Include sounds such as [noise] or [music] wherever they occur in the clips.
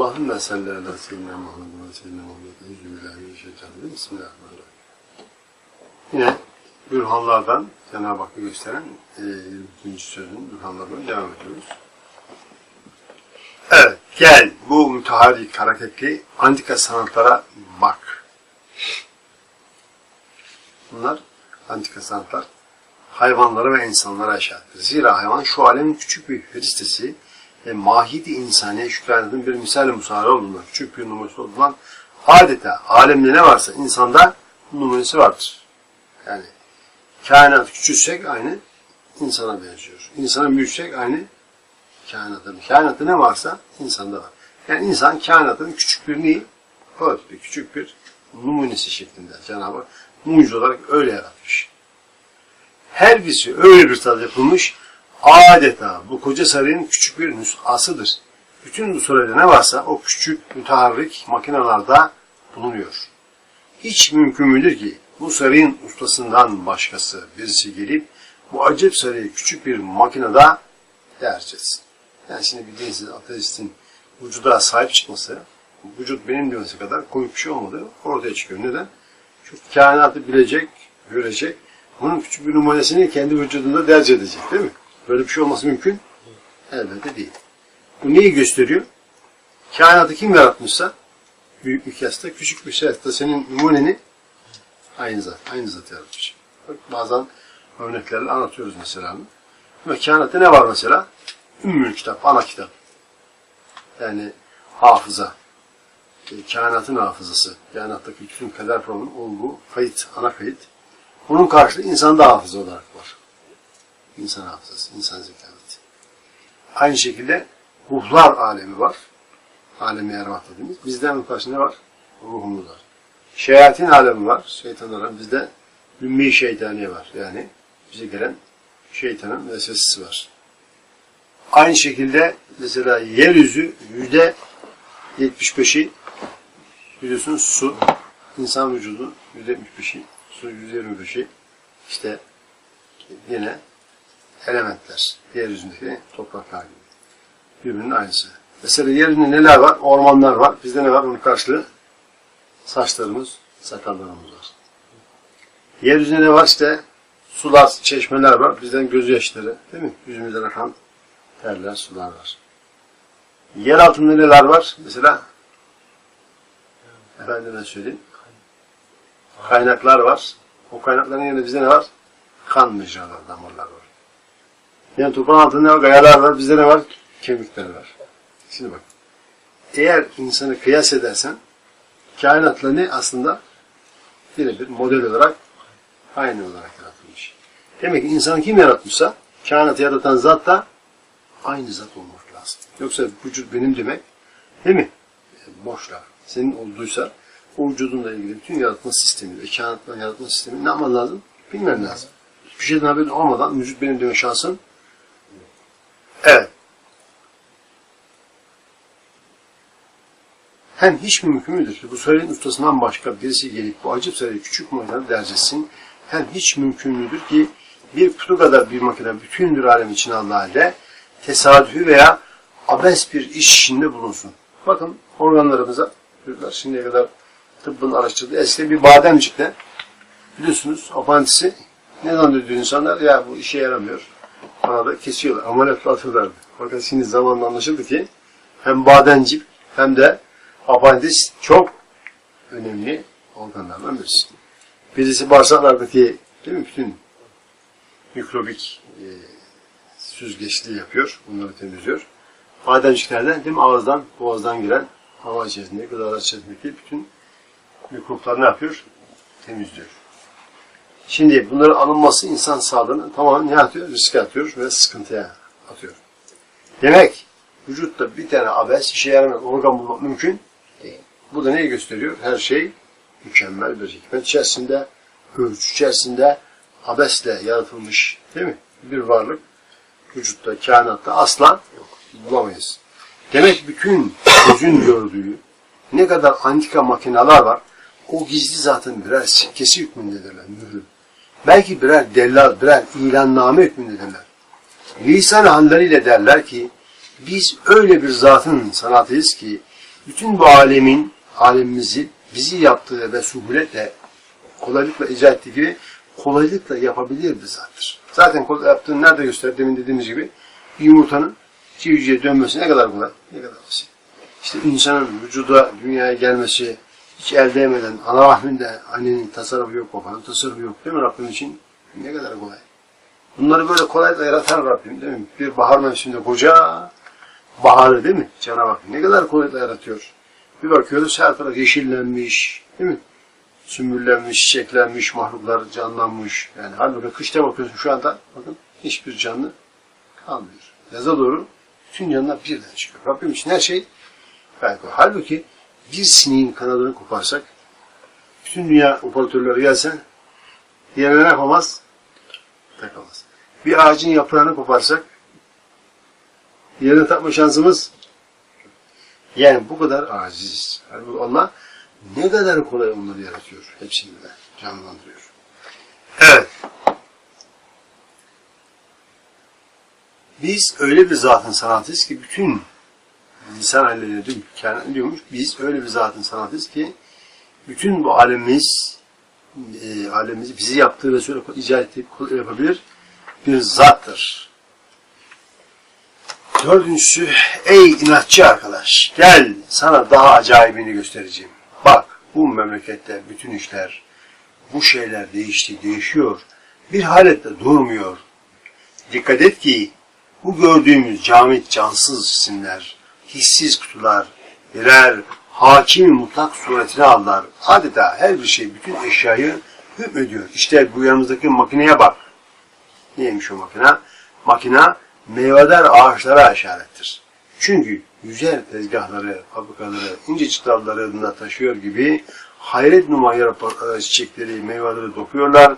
Allahümme salli ala seyyidina Muhammed ve seyyidina Muhammed. Euzubillahimineşşeytanirracim. Bismillahirrahmanirrahim. Yine bürhanlardan Cenab-ı Hakk'ı gösteren e, 20. sözün bürhanlarından devam ediyoruz. Evet, gel bu müteharrik, hareketli antika sanatlara bak. Bunlar antika sanatlar hayvanlara ve insanlara eşittir. Zira hayvan şu alemin küçük bir feristesi ve mahidi insaniye şükranetinin bir misali musarı olduğundan, küçük bir numarası olduğundan adeta alemde ne varsa insanda numarası vardır. Yani kainat küçülsek aynı insana benziyor. İnsana büyütsek aynı kainatın. Kainatta ne varsa insanda var. Yani insan kainatın küçük bir neyi? Bir küçük bir numunesi şeklinde Cenab-ı Hak olarak öyle yaratmış. Her birisi öyle bir tarzda yapılmış, adeta bu koca sarayın küçük bir nüshasıdır. Bütün bu surede ne varsa o küçük müteharrik makinelerde bulunuyor. Hiç mümkün müdür ki bu sarayın ustasından başkası birisi gelip bu acip sarayı küçük bir makinede tercih etsin. Yani şimdi bildiğiniz ateistin vücuda sahip çıkması, vücut benim demesi kadar komik bir şey olmadı ortaya çıkıyor. Neden? Çünkü kainatı bilecek, görecek, bunun küçük bir numanesini kendi vücudunda derc edecek değil mi? Böyle bir şey olması mümkün? Elbette değil. Bu neyi gösteriyor? Kainatı kim yaratmışsa büyük keste küçük da senin numuneni aynı zat, aynı zat yaratmış. Bak, bazen örneklerle anlatıyoruz mesela. Ve kainatta ne var mesela? Ümmül kitap, ana kitap. Yani hafıza. E, kainatın hafızası. Kainattaki bütün kader programının olduğu kayıt, ana kayıt. Bunun karşılığı insanda hafıza olarak var. İnsan hafızası, insan zekaneti. Aynı şekilde ruhlar alemi var. Alemi ervah dediğimiz. Bizden karşı ne var? Ruhumuz var. Şeyatin alemi var. Şeytanlar alemi. Bizde ümmi şeytaniye var. Yani bize gelen şeytanın vesvesesi var. Aynı şekilde mesela yeryüzü yüzde 75'i biliyorsunuz su. insan vücudu yüzde 75'i su yüzde 25'i işte yine elementler. Yeryüzündeki topraklar gibi. Birbirinin aynısı. Mesela yeryüzünde neler var? Ormanlar var. Bizde ne var? Bunun karşılığı saçlarımız, sakallarımız var. Yeryüzünde ne var? İşte sular, çeşmeler var. Bizden gözyaşları, değil mi? Yüzümüzden akan terler, sular var. Yer altında neler var? Mesela efendime söyleyeyim. Kaynaklar var. O kaynakların yanında bizde ne var? Kan mecralar, damarlar var. Yani toprağın altında ne var? Gayalar var. Bizde ne var? Kemikler var. Şimdi bak. Eğer insanı kıyas edersen kainatla ne aslında birebir model olarak aynı olarak yaratılmış. Demek ki insanı kim yaratmışsa kainatı yaratan zat da aynı zat olmak lazım. Yoksa vücut benim demek değil mi? E, boş laf. Senin olduysa o vücudunla ilgili bütün yaratma sistemi ve kainatla yaratma sistemi ne yapman lazım? Bilmen lazım. Hiçbir şeyden haberin olmadan vücut benim deme şansın Evet. Hem hiç mümkün müdür ki bu sarayın ustasından başka birisi gelip bu acip sarayı küçük makinede dercesin. Hem hiç mümkün müdür ki bir kutu kadar bir makine bütün bir alem için aldığı halde tesadüfi veya abes bir iş içinde bulunsun. Bakın organlarımıza çocuklar şimdiye kadar tıbbın araştırdığı eskiden bir bademcikle biliyorsunuz apantisi ne zannediyor insanlar? Ya bu işe yaramıyor. Bana da kesiyorlar. Ameliyatla atıyorlardı. Fakat şimdi zamanla anlaşıldı ki hem badencik hem de apandiz çok önemli organlardan birisi. Birisi bağırsaklardaki değil mi? Bütün mikrobik e, süzgeçliği yapıyor. Bunları temizliyor. Bademciklerde değil mi? Ağızdan, boğazdan giren hava içerisinde, gıdalar içerisindeki bütün mikroplar ne yapıyor? Temizliyor. Şimdi bunların alınması insan sağlığını tamamen ne atıyor? Riske atıyor ve sıkıntıya atıyor. Demek vücutta bir tane abes işe yaramayan organ bulmak mümkün. Bu da neyi gösteriyor? Her şey mükemmel bir hikmet içerisinde, ölçü içerisinde abesle yaratılmış değil mi? Bir varlık vücutta, kainatta asla yok. Bulamayız. Demek bütün gözün gördüğü ne kadar antika makineler var o gizli zaten birer sikkesi hükmündedirler, mührü. Belki birer dellal, birer ilanname hükmündedirler. Lisan halleriyle derler ki, biz öyle bir zatın sanatıyız ki, bütün bu alemin, alemimizi bizi yaptığı ve suhuletle, kolaylıkla icra ettiği gibi kolaylıkla yapabilir bir zattır. Zaten kolay yaptığını nerede gösterir? Demin dediğimiz gibi yumurtanın civciye dönmesi ne kadar kolay, ne kadar basit. İşte insanın vücuda, dünyaya gelmesi, hiç el değmeden, ana rahminde annenin tasarrufu yok, babanın tasarrufu yok değil mi Rabbim için? Ne kadar kolay. Bunları böyle kolaylıkla yaratan Rabbim değil mi? Bir bahar mevsiminde koca baharı değil mi? Cenab-ı Hak ne kadar kolaylıkla yaratıyor. Bir bakıyoruz her taraf yeşillenmiş değil mi? Sümbüllenmiş, çiçeklenmiş, mahluklar canlanmış. Yani halbuki kışta bakıyorsun şu anda bakın hiçbir canlı kalmıyor. Yaza doğru bütün canlılar birden çıkıyor. Rabbim için her şey kolay. Halbuki bir sineğin kanadını koparsak bütün dünya operatörleri gelsen yerine ne yapamaz? Takamaz. Bir ağacın yaprağını koparsak yerine takma şansımız yani bu kadar aciziz. Halbuki Allah ne kadar kolay onları yaratıyor. Hepsini de canlandırıyor. Evet. Biz öyle bir zatın sanatıyız ki bütün insan hallerine diyormuş. Biz öyle bir zatın sanatıyız ki bütün bu alemimiz e, alemimizi bizi yaptığı ve sonra icat ettiği yapabilir bir zattır. Dördüncüsü, ey inatçı arkadaş, gel sana daha acayibini göstereceğim. Bak, bu memlekette bütün işler, bu şeyler değişti, değişiyor. Bir halette durmuyor. Dikkat et ki, bu gördüğümüz camit cansız cisimler, hissiz kutular, birer hakimin mutlak suretini aldılar. Adeta her bir şey, bütün eşyayı hükmediyor. İşte bu yanımızdaki makineye bak. Neymiş o makine? Makina meyvedar ağaçlara işarettir. Çünkü güzel tezgahları, fabrikaları, ince çıtallarında taşıyor gibi hayret numayır çiçekleri, meyveleri dokuyorlar,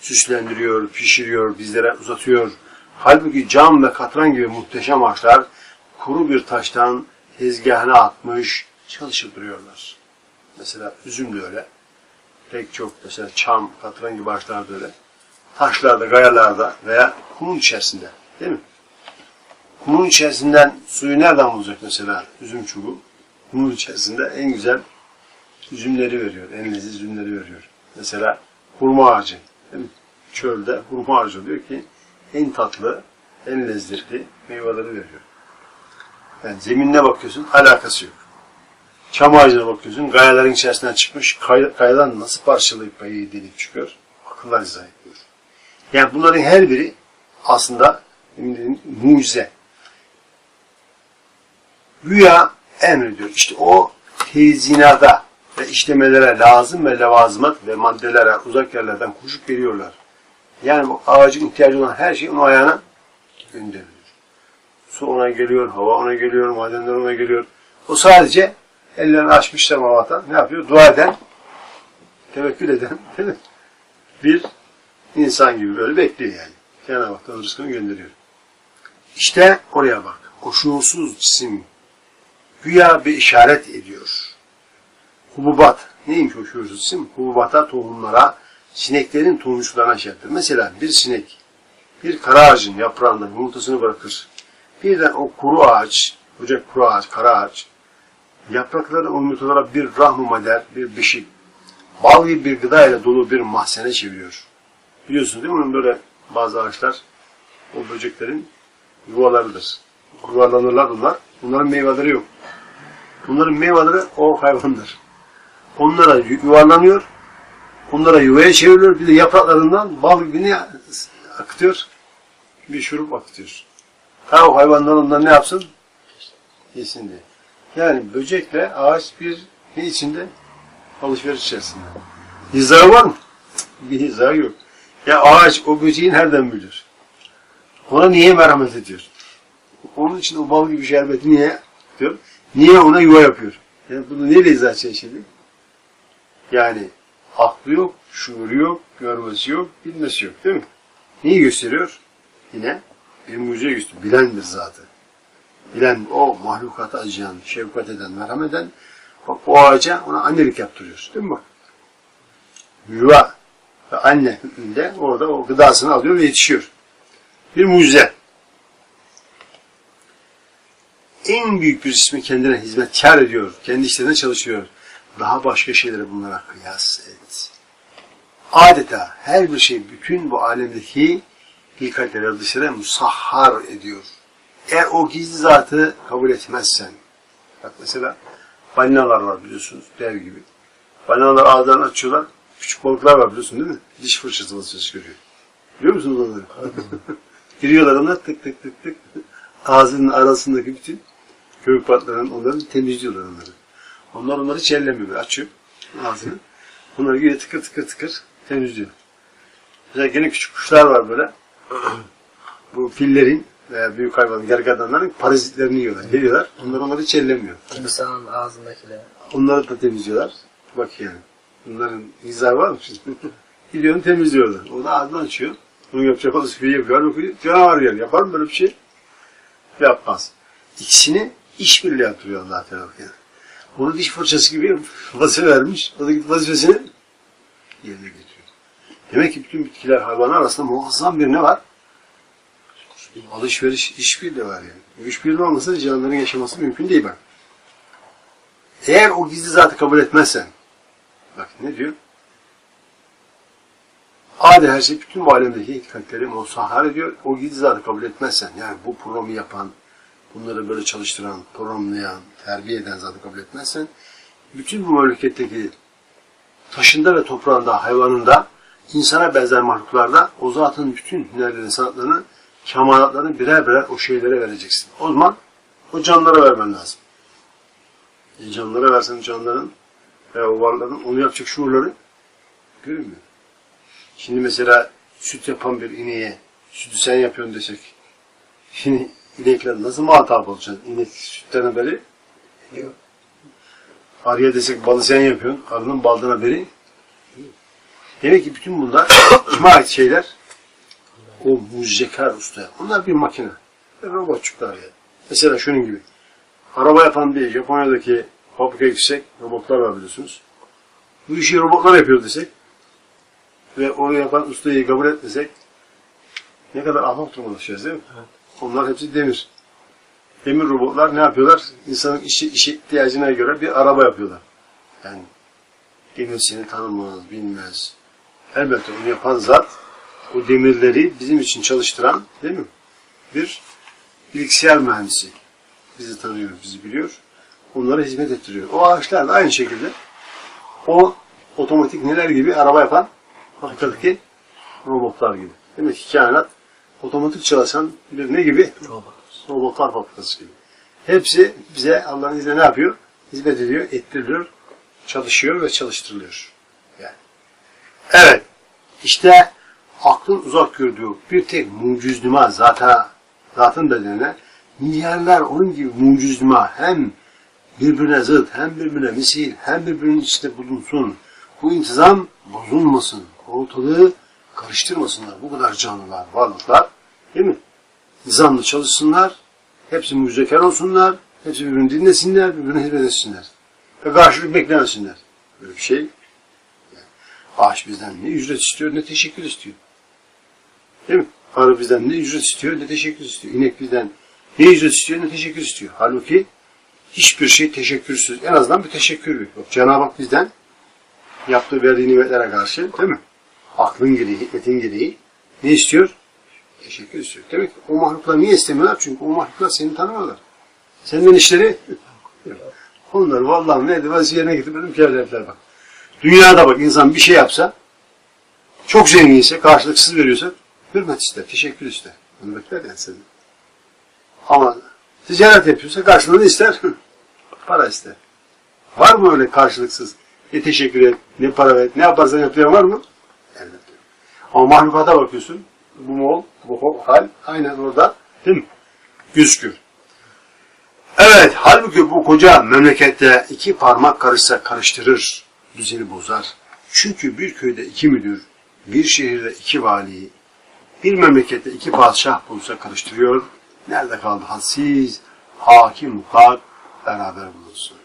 süslendiriyor, pişiriyor, bizlere uzatıyor. Halbuki cam ve katran gibi muhteşem ağaçlar kuru bir taştan tezgahına atmış, çalışıp duruyorlar. Mesela üzüm de öyle. Pek çok mesela çam, katran gibi ağaçlar da öyle. Taşlarda, gayalarda veya kumun içerisinde. Değil mi? Kumun içerisinden suyu nereden bulacak mesela üzüm çubuğu? Kumun içerisinde en güzel üzümleri veriyor, en leziz üzümleri veriyor. Mesela hurma ağacı. Çölde hurma ağacı diyor ki en tatlı, en lezzetli meyveleri veriyor. Yani zeminine bakıyorsun, alakası yok. Çam ağacına bakıyorsun, gayaların içerisinden çıkmış, kay, kayadan nasıl parçalayıp kayayı delip çıkıyor? Akıllar izah ediyor. Yani bunların her biri aslında mucize. Güya emrediyor. İşte o tezinada ve işlemelere lazım ve levazımat ve maddelere uzak yerlerden koşup geliyorlar. Yani bu ağacın ihtiyacı olan her şey onun ayağına gönderiliyor. Su ona geliyor, hava ona geliyor, madenler ona geliyor. O sadece ellerini açmış semavata ne yapıyor? Dua eden, tevekkül eden [laughs] bir insan gibi böyle bekliyor yani. Cenab-ı Hak da rızkını gönderiyor. İşte oraya bak. O şuursuz cisim güya bir işaret ediyor. Hububat. Neymiş o şuursuz cisim? Hububata, tohumlara, sineklerin tohumcuklarına işarettir. Mesela bir sinek bir kara ağacın yaprağından yumurtasını bırakır. Birden o kuru ağaç, koca kuru ağaç, kara ağaç, yaprakları o yumurtalara bir rahmu mader, bir beşik, bal gibi bir gıda ile dolu bir mahzene çeviriyor. Biliyorsunuz değil mi? Onun böyle bazı ağaçlar o böceklerin yuvalarıdır. Yuvalanırlar bunlar. Bunların meyveleri yok. Bunların meyveleri o hayvandır. Onlara yuvarlanıyor. Onlara yuvaya çevriliyor. Bir de yapraklarından bal gibi ne akıtıyor? Bir şurup akıtıyor. Ha o hayvanlar ondan ne yapsın? Yesin diye. Yani böcekle ağaç bir ne içinde? Alışveriş içerisinde. Hizaya var mı? Bir hizaya yok. Ya ağaç o böceği nereden bilir? Ona niye merhamet ediyor? Onun için o bal gibi şerbeti niye diyor? Niye ona yuva yapıyor? Yani bunu neyle izah edeceğiz şimdi? Yani aklı yok, şuuru yok, görmesi yok, bilmesi yok değil mi? Neyi gösteriyor? Yine bir mucize gösteriyor. Bilendir zaten. Bilen o mahlukata acıyan, şefkat eden, merhamet eden bak o ağaca ona annelik yaptırıyor. Değil mi bak? Yuva ve anne hükmünde orada o gıdasını alıyor ve yetişiyor. Bir mucize. En büyük bir ismi kendine hizmetkar ediyor. Kendi işlerine çalışıyor. Daha başka şeyleri bunlara kıyas et. Adeta her bir şey bütün bu alemdeki hilkatleri dışarı musahhar ediyor. Eğer o gizli zatı kabul etmezsen, bak mesela balinalar var biliyorsunuz, dev gibi. Balinalar ağızlarını açıyorlar, küçük balıklar var biliyorsun değil mi? Diş fırçası vasıfası görüyor. Biliyor musunuz onları? [laughs] Giriyorlar onlar tık tık tık tık. Ağzının arasındaki bütün köpük patlarını onları temizliyorlar onları. Onlar onları hiç ellemiyor. Açıyor ağzını. Bunları giriyor tıkır tıkır tıkır temizliyor. Mesela gene küçük kuşlar var böyle. Bu fillerin veya büyük hayvanın, gergedanların parazitlerini yiyorlar. Geliyorlar. Onlar onları hiç ellemiyor. Timsahın ağzındakiler. Onları da temizliyorlar. Bak yani. Bunların izah var mı şimdi? [laughs] Gidiyor onu temizliyorlar. O da ağzını açıyor. Bunu yapacak olursa bir yapıyor. Canavar yer. Yapar mı böyle bir şey? Yapmaz. İkisini işbirliği yaptırıyor Allah Teala. Yani. Onu diş fırçası gibi vazife vermiş. O da gidip vazifesini yerine getiriyor. Demek ki bütün bitkiler, hayvanlar arasında muazzam bir ne var? Alışveriş, işbirliği var yani. İşbirliği olmasa canlıların yaşaması mümkün değil bak. Eğer o gizli zatı kabul etmezsen, bak ne diyor? Adi her şey bütün bu alemdeki hakikatleri musahhar ediyor. O gizli zatı kabul etmezsen, yani bu programı yapan, bunları böyle çalıştıran, programlayan, terbiye eden zatı kabul etmezsen, bütün bu memleketteki taşında ve toprağında, hayvanında, insana benzer mahluklarda o zatın bütün hünerlerini, sanatlarını, kemalatlarını birer birer o şeylere vereceksin. O zaman o canlara vermen lazım. E canlara versen canların veya o varların onu yapacak şuurları görünmüyor. Şimdi mesela süt yapan bir ineğe sütü sen yapıyorsun desek [laughs] şimdi inekler nasıl muhatap olacaksın? İnek sütten haberi Yok. Arıya desek balı sen yapıyorsun. Arının baldan haberi Demek ki bütün bunlar [coughs] kime ait şeyler? O mucizekar ustaya. Onlar bir makine. Robotçuklar yani. Mesela şunun gibi. Araba yapan bir Japonya'daki fabrikaya gitsek robotlar var biliyorsunuz. Bu işi robotlar yapıyor desek ve onu yapan ustayı kabul etmesek ne kadar ahmak duruma düşeceğiz değil mi? Onlar hepsi demir. Demir robotlar ne yapıyorlar? İnsanın işi, işi ihtiyacına göre bir araba yapıyorlar. Yani demir seni tanımaz, bilmez. Elbette onu yapan zat o demirleri bizim için çalıştıran değil mi? Bir bilgisayar mühendisi. Bizi tanıyor, bizi biliyor. Onlara hizmet ettiriyor. O ağaçlar da aynı şekilde o otomatik neler gibi araba yapan hakikatki robotlar gibi. Demek ki kainat otomatik çalışan bir ne gibi? Robot. Robotlar fabrikası gibi. Hepsi bize Allah'ın izniyle ne yapıyor? Hizmet ediyor, ettiriliyor, çalışıyor ve çalıştırılıyor. Yani. Evet. İşte aklın uzak gördüğü bir tek muciznuma zata, zatın bedenine milyarlar onun gibi muciznuma hem birbirine zıt, hem birbirine misil, hem birbirinin içinde bulunsun. Bu intizam bozulmasın. Ortalığı karıştırmasınlar. Bu kadar canlılar, varlıklar değil mi? Nizamlı çalışsınlar. Hepsi mucizekar olsunlar. Hepsi birbirini dinlesinler, birbirine hizmet etsinler. Ve karşılık beklemesinler. Böyle bir şey. Yani, ağaç bizden ne ücret istiyor ne teşekkür istiyor. Değil mi? Arı bizden ne ücret istiyor ne teşekkür istiyor. İnek bizden ne ücret istiyor ne teşekkür istiyor. Halbuki hiçbir şey teşekkürsüz. En azından bir teşekkür yok. Cenab-ı Hak bizden yaptığı verdiği nimetlere karşı değil mi? Aklın gereği, hikmetin gereği ne istiyor? Teşekkür istiyor. Demek ki o mahluklar niye istemiyorlar? Çünkü o mahluklar seni tanımıyorlar. Senden işleri. [laughs] Onlar vallahi neydi vazife yerine getirmedim ki hedefler bak. Dünyada bak insan bir şey yapsa çok zenginse, karşılıksız veriyorsa hürmet ister, teşekkür ister. Bunu bekler yani seni. Ama ticaret yapıyorsa karşılığını ister, [laughs] para ister. Var mı öyle karşılıksız? Ne teşekkür et, ne para ver, ne yaparsan yap diyen var mı? Elbette. Ama mahlukata bakıyorsun, bu mol, bu hal aynen orada değil mi? Gözüküyor. Evet, halbuki bu koca memlekette iki parmak karışsa karıştırır, düzeni bozar. Çünkü bir köyde iki müdür, bir şehirde iki vali, bir memlekette iki padişah bulsa karıştırıyor. Nerede kaldı hadsiz, hakim mutlak beraber bulunsun.